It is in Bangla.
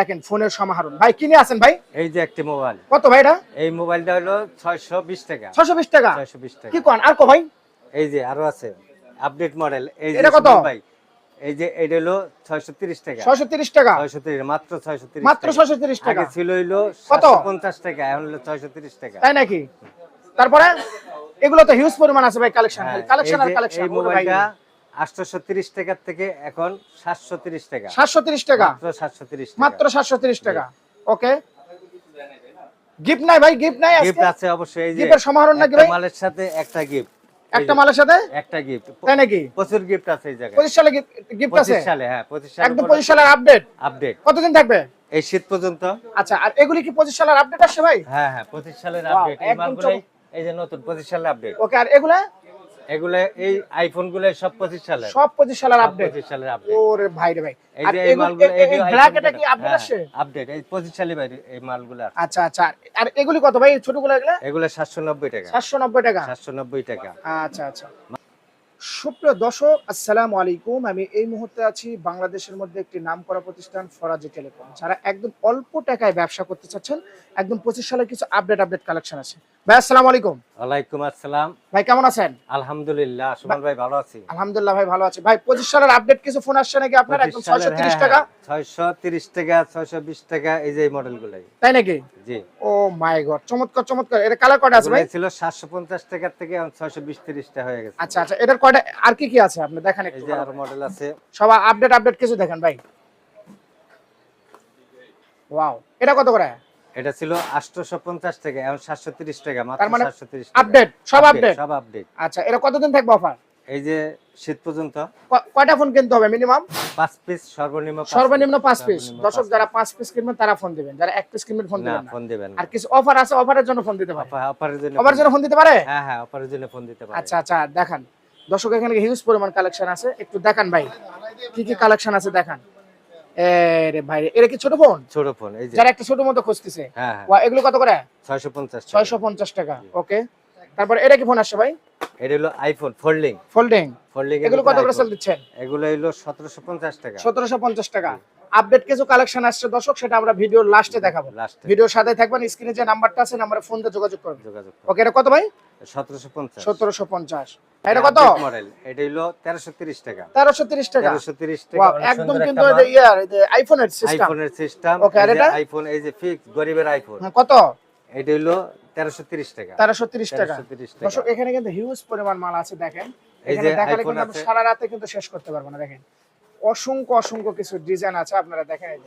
দেখেন ফোনের সমাহারণ। ভাই কিনে আছেন ভাই? এই যে একটি মোবাইল। কত ভাই এটা? এই মোবাইলটা হলো ছয়শো বিশ টাকা। ছশো বিশ টাকা? ছয়শো বিশ টাকা। কি কন? আর কো ভাই? এই যে আরও আছে আপডেট মডেল এই যে এটা কত? ভাই এই যে এটা হলো ছয়শো তিরিশ টাকা। ছয়শো তিরিশ টাকা? ছয়শো তিরিশ মাত্র ছয়শো তিরিশ মাত্র ছয়শো তিরিশ টাকা। আগে ছিল? পঞ্চাশ টাকা এখন হলো ছয়শো তিরিশ টাকা। তাই নাকি? তারপরে? এগুলো তো হিউজ পরিমাণ আছে ভাই কালেকশন হ্যাঁ, কালেকশন আর কালেকশন এই মোবাইলটা তিরিশ টাকার থেকে এখন সাতশো টাকা। সাতশো টাকা? মাত্র সাতশো মাত্র সাতশো টাকা। ওকে। গিফট নাই ভাই গিফট নাই গিফট আছে অবশ্যই এই যে গিফটের সমাহারণ নাকি ভাই? মালের সাথে একটা গিফট। একটা মালের সাথে? একটা গিফট। তাই নাকি? প্রচুর গিফট আছে এই জায়গায়। পঁচিশ সালে গিফট আছে পঁচিশ সালে হ্যাঁ পঁচিশ সালে একদম পঁচিশ সালের আপডেট আপডেট কতদিন থাকবে? এই শীত পর্যন্ত। আচ্ছা আর এগুলি কি পঁচিশ সালের আপডেট আসছে ভাই? হ্যাঁ হ্যাঁ পঁচিশ সালের আপডেট এই চমক- এই যে নতুন পঁচিশ সালের আপডেট ওকে আর এগুলা? এগুলো এই আইফোনগুলো সব পঁচিশ সালের। সব পঁচিশ সালের আপডেট পঁচিশ সালের আপডেট ওরে ভাই রে ভাই। এই যে এই এগুলো মালগুলো ব্ল্যাক এটা কি আপডেট আসছে? আপডেট এই পঁচিশ সালে বাইরে এই মালগুলো আচ্ছা আচ্ছা। আর এগুলি কত ভাই? ছোটগুলো এগুলা? এগুলো সাতশো নব্বই টাকা। সাতশো নব্বই টাকা। সাতশো নব্বই টাকা। আচ্ছা আচ্ছা। সুপ্রিয় দর্শক আসসালামু আলাইকুম। আমি এই মুহূর্তে আছি বাংলাদেশের মধ্যে একটি নাম করা প্রতিষ্ঠান ফরাজি টেলিকম যারা একদম অল্প টাকায় ব্যবসা করতে চাচ্ছেন। একদম পঁচিশ সালের কিছু আপডেট আপডেট কালেকশন আছে। ভাই আসসালামু আলাইকুম। ওয়ালাইকুম আসসালাম। ভাই কেমন আছেন? আলহামদুলিল্লাহ সুমন ভাই ভালো আছি। আলহামদুলিল্লাহ ভাই ভালো আছে। ভাই পঁচিশ সালের আপডেট কিছু ফোন আসছে নাকি আপনার? একদম ছয়শো হ্যাঁ, তিরিশ টাকা। ছয়শো তিরিশ টাকা ছয়শো বিশ টাকা এই যে এই তাই নাকি? জি। ও মাই গড চমৎকার চমৎকার। কালার কয়টা আছে ভাই? ছিল সাতশো পঞ্চাশ টাকার থেকে হয়ে গেছে। আচ্ছা আচ্ছা এটার কয়টা আর কি কি আছে? আপনি দেখেন এই যে আরও মডেল আছে। সব আপডেট আপডেট কিছু দেখেন ভাই। ওয়াও এটা কত করে? এটা ছিল আটশোশো পঞ্চাশ টাকা এখন সাতশো তিরিশ টাকা মাত্র তার মানে সাতশো তিরিশ আপডেট সব আপডেট সব আপডেট আচ্ছা এটা কতদিন থাকবে অফার এই যে শীত পর্যন্ত কয়টা ফোন কিনতে হবে মিনিমাম পাঁচ পিস সর্বনিম্ন সর্বনিম্ন পাঁচ পিস সর্বনিম্ন দর্শক যারা পাঁচ পিস কিনবেন তারা ফোন দিবেন। যারা এক পিস কিনবেন ফোন দিবেন না। ফোন দিবেন আর কিছু অফার আছে অফারের জন্য ফোন দিতে পারে? অফারের জন্য অফারের জন্য ফোন দিতে পারে? হ্যাঁ হ্যাঁ অফারের জন্য ফোন দিতে পারে। আচ্ছা আচ্ছা দেখান। দর্শক এখানে হিউজ পরিমাণ কালেকশন আছে। একটু দেখান ভাই কি কি কালেকশন আছে দেখান। এরে ভাই এটা কি ছোট ফোন? ছোট ফোন এই যে। যারা একটা ছোট মতো খুঁজতেছে। হ্যাঁ হ্যাঁ। এগুলো কত করে? ছয়শো পঞ্চাশ ছয়শো পঞ্চাশ টাকা ওকে। তারপর এটা কি ফোন আসছে ভাই? এটা হলো আইফোন ফোল্ডিং ফোল্ডিং ফোল্ডিং এগুলো কত করে সেল দিচ্ছেন? এগুলো হলো সতেরোশো পঞ্চাশ টাকা। সতেরোশো পঞ্চাশ টাকা। আপডেট কিছু কালেকশন আসছে দর্শক সেটা আমরা ভিডিওর লাস্টে দেখাবো। ভিডিওর সাথে থাকবেন স্ক্রিনে যে নাম্বারটা আছে নাম্বারে ফোন দিয়ে যোগাযোগ করবেন। যোগাযোগ ওকে এটা কত ভাই? সতেরোশো পঞ্চাশ। সতেরোশো পঞ্চাশ। এটা কত? মডেল এটা হলো তেরোশো তিরিশ টাকা। তেরোশো তিরিশ টাকা। তেরোশো তিরিশ টাকা। Wow, একদম কিন্তু এই ইয়ার আইফোনের সিস্টেম আইফোনের সিস্টেম Okay, আর এটা? আইফোন এই যে ফিক্স গরিবের আইফোন কত? এটা হলো তেরোশো তিরিশ টাকা। তেরোশো তিরিশ টাকা। 1330 টাকা। দর্শক এখানে কিন্তু হিউজ পরিমাণ মাল আছে দেখেন। এখানে দেখালে কিন্তু সারা রাতে কিন্তু শেষ করতে পারব না দেখেন। অসংখ্য অসংখ্য কিছু ডিজাইন আছে আপনারা দেখেন এই